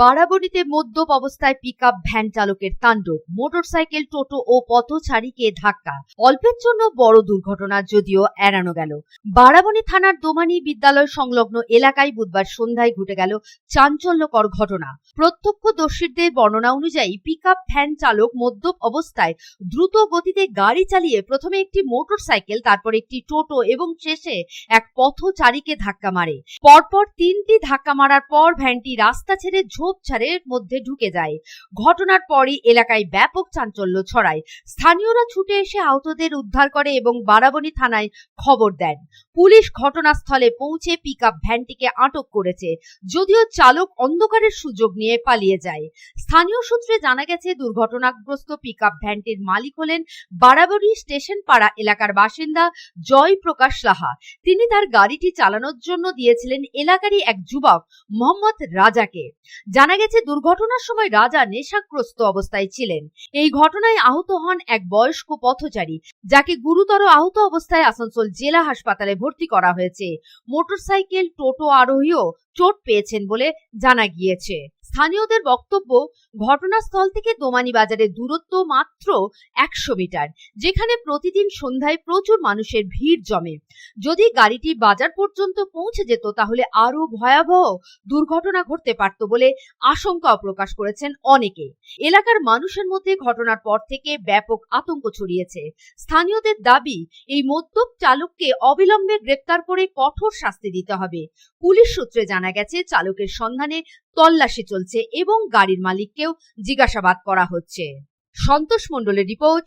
বারাবণীতে মদ্যপ অবস্থায় pickup van চালকের তাণ্ডব মোটরসাইকেল টোটো ও পথচারীকে ধাক্কা। অল্পের জন্য বড় দুর্ঘটনা যদিও এড়ানো গেল। বারাবণী থানার দোমানী বিদ্যালয় সংলগ্ন এলাকায় বুধবার সন্ধ্যায় ঘটে গেল চাঞ্চল্যকর ঘটনা। প্রত্যক্ষদর্শীদের বর্ণনা অনুযায়ী পিকআপ ভ্যান চালক মদ্যপ অবস্থায় দ্রুত গতিতে গাড়ি চালিয়ে প্রথমে একটি মোটরসাইকেল তারপর একটি টোটো এবং শেষে এক পথচারীকে ধাক্কা মারে। পরপর তিনটি ধাক্কা মারার পর ভ্যানটি রাস্তা ছেড়ে ঝোপঝাড়ের মধ্যে ঢুকে যায়। ঘটনার পরই এলাকায় ব্যাপক চাঞ্চল্য ছড়ায়। স্থানীয়রা ছুটে এসে আহতদের উদ্ধার করে এবং বারাবণী থানায় খবর দেন। পুলিশ ঘটনাস্থলে পৌঁছে পিকআপ ভ্যানটিকে আটক করেছে, যদিও চালক অন্ধকারের সুযোগ নিয়ে পালিয়ে যায়। স্থানীয় সূত্রে জানা গেছে, দুর্ঘটনাগ্রস্ত পিকআপ ভ্যানটির মালিক হলেন বারাবণী স্টেশন পাড়া এলাকার বাসিন্দা জয় প্রকাশ লাহা। তিনি তার গাড়িটি চালানোর জন্য দিয়েছিলেন এলাকারই এক যুবক, মোহাম্মদ রাজাকে। জানা গেছে, দুর্ঘটনার সময় রাজা নেশাগ্রস্ত অবস্থায় ছিলেন। এই ঘটনায় আহত হন এক বয়স্ক পথচারী, যাকে গুরুতর আহত অবস্থায় আসানসোল জেলা হাসপাতালে ভর্তি করা হয়েছে। মোটরসাইকেল, টোটো আরোহীও চোট পেয়েছেন বলে জানা গিয়েছে। স্থানীয়দের বক্তব্য ঘটনাস্থল থেকে দোমানি বাজারের দূরত্ব মাত্র একশো মিটার, যেখানে প্রতিদিন সন্ধ্যায় প্রচুর মানুষের ভিড় জমে। যদি গাড়িটি বাজার পর্যন্ত পৌঁছে যেত, তাহলে আরও ভয়াবহ দুর্ঘটনা ঘটতে পারত বলে আশঙ্কাও প্রকাশ করেছেন অনেকে। এলাকার মানুষের মধ্যে ঘটনার পর থেকে ব্যাপক আতঙ্ক ছড়িয়েছে। স্থানীয়দের দাবি, এই মদ্যপ চালককে অবিলম্বে গ্রেপ্তার করে কঠোর শাস্তি দিতে হবে। পুলিশ সূত্রে জানা গেছে, চালকের সন্ধানে তল্লাশি চলছে। এবং গাড়ির মালিককেও জিজ্ঞাসাবাদ করা হচ্ছে। সন্তোষ মন্ডলের রিপোর্ট